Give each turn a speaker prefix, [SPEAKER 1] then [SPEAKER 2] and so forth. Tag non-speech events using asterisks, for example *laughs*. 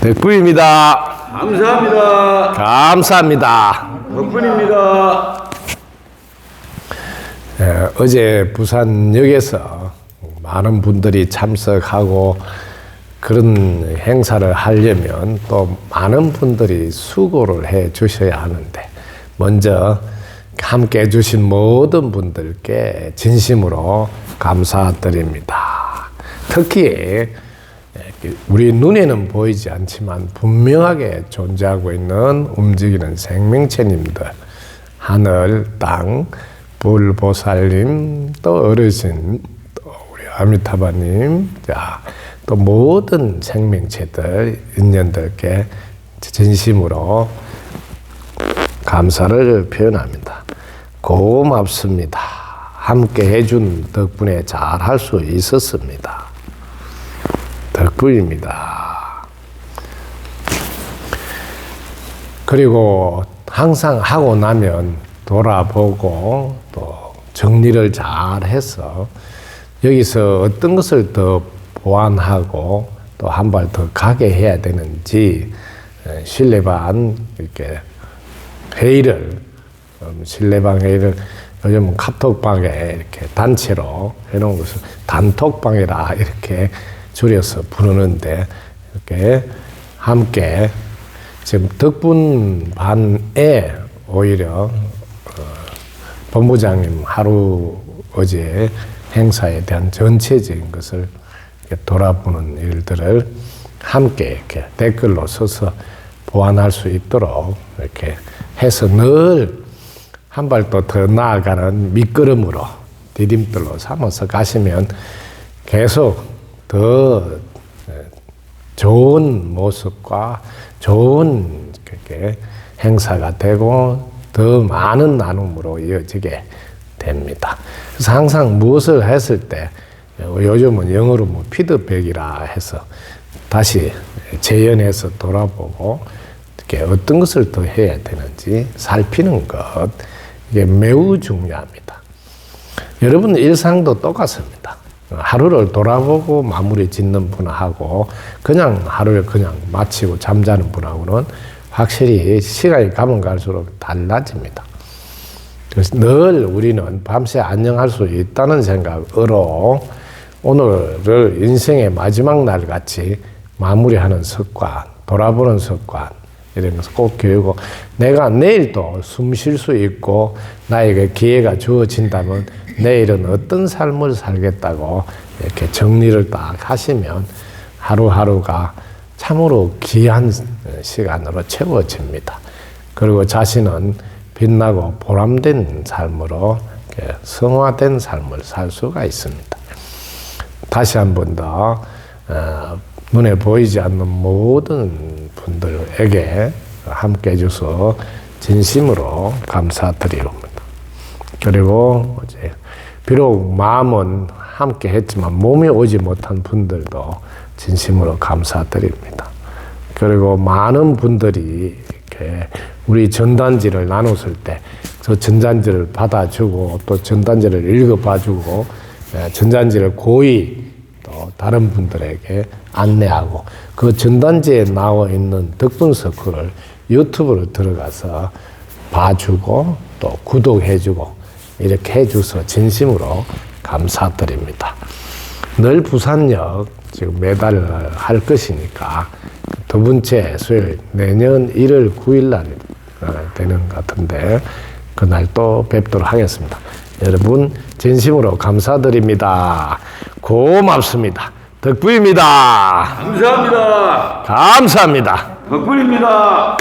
[SPEAKER 1] 덕분입니다.
[SPEAKER 2] 감사합니다.
[SPEAKER 1] 감사합니다.
[SPEAKER 2] 덕분입니다.
[SPEAKER 1] 예, 어제 부산역에서 많은 분들이 참석하고 그런 행사를 하려면 또 많은 분들이 수고를 해 주셔야 하는데 먼저 함께 해 주신 모든 분들께 진심으로 감사드립니다. 특히 우리 눈에는 보이지 않지만 분명하게 존재하고 있는 움직이는 생명체님들 하늘, 땅, 불 보살님, 또 어르신, 또 우리 아미타바님, 자, 또 모든 생명체들, 인연들께 진심으로 감사를 표현합니다. 고맙습니다. 함께 해준 덕분에 잘 할 수 있었습니다. 덕분입니다. 그리고 항상 하고 나면 돌아보고 또 정리를 잘 해서 여기서 어떤 것을 더 보완하고 또 한 발 더 가게 해야 되는지 에, 신뢰반 이렇게 회의를 음, 신뢰방 회의를 요즘 카톡방에 이렇게 단체로 해놓은 것을 단톡방이라 *laughs* 이렇게 줄여서 부르는데 이렇게 함께 지금 덕분 반에 오히려 어, 본부장님 하루 어제 행사에 대한 전체적인 것을 돌아보는 일들을 함께 이렇게 댓글로 써서 보완할 수 있도록 이렇게 해서 늘 한 발 또 더 나아가는 밑거름으로 디딤돌로 삼아서 가시면 계속 더 좋은 모습과 좋은 그렇게 행사가 되고 더 많은 나눔으로 이어지게 됩니다. 그래서 항상 무엇을 했을 때 요즘은 영어로 뭐 피드백이라 해서 다시 재연해서 돌아보고 이렇게 어떤 것을 더 해야 되는지 살피는 것 이게 매우 중요합니다. 여러분 일상도 똑같습니다. 하루를 돌아보고 마무리 짓는 분하고 그냥 하루를 그냥 마치고 잠자는 분하고는 확실히 시간이 가면 갈수록 달라집니다. 그래서 늘 우리는 밤새 안녕할 수 있다는 생각으로 오늘을 인생의 마지막 날 같이 마무리하는 습관, 돌아보는 습관, 것을 꼭 교육고 내가 내일도 숨 쉴 수 있고 나에게 기회가 주어진다면 내일은 어떤 삶을 살겠다고 이렇게 정리를 딱 하시면 하루하루가 참으로 귀한 시간으로 채워집니다. 그리고 자신은 빛나고 보람된 삶으로 성화된 삶을 살 수가 있습니다. 다시 한 번더 어, 눈에 보이지 않는 모든 분들에게 함께 해줘서 진심으로 감사드립니다. 그리고 이제 비록 마음은 함께 했지만 몸이 오지 못한 분들도 진심으로 감사드립니다. 그리고 많은 분들이 이렇게 우리 전단지를 나눴을 때 저 전단지를 받아주고 또 전단지를 읽어봐주고 예, 전단지를 고이 또 다른 분들에게 안내하고 그 전단지에 나와 있는 덕분 서클을 유튜브로 들어가서 봐주고 또 구독해주고 이렇게 해줘서 진심으로 감사드립니다. 늘 부산역 지금 매달 할 것이니까 두 번째 수요일 내년 1월 9일 날 어, 되는 것 같은데 그날 또 뵙도록 하겠습니다. 여러분 진심으로 감사드립니다. 고맙습니다. 덕부입니다.
[SPEAKER 2] 감사합니다.
[SPEAKER 1] 감사합니다.
[SPEAKER 2] 덕분입니다.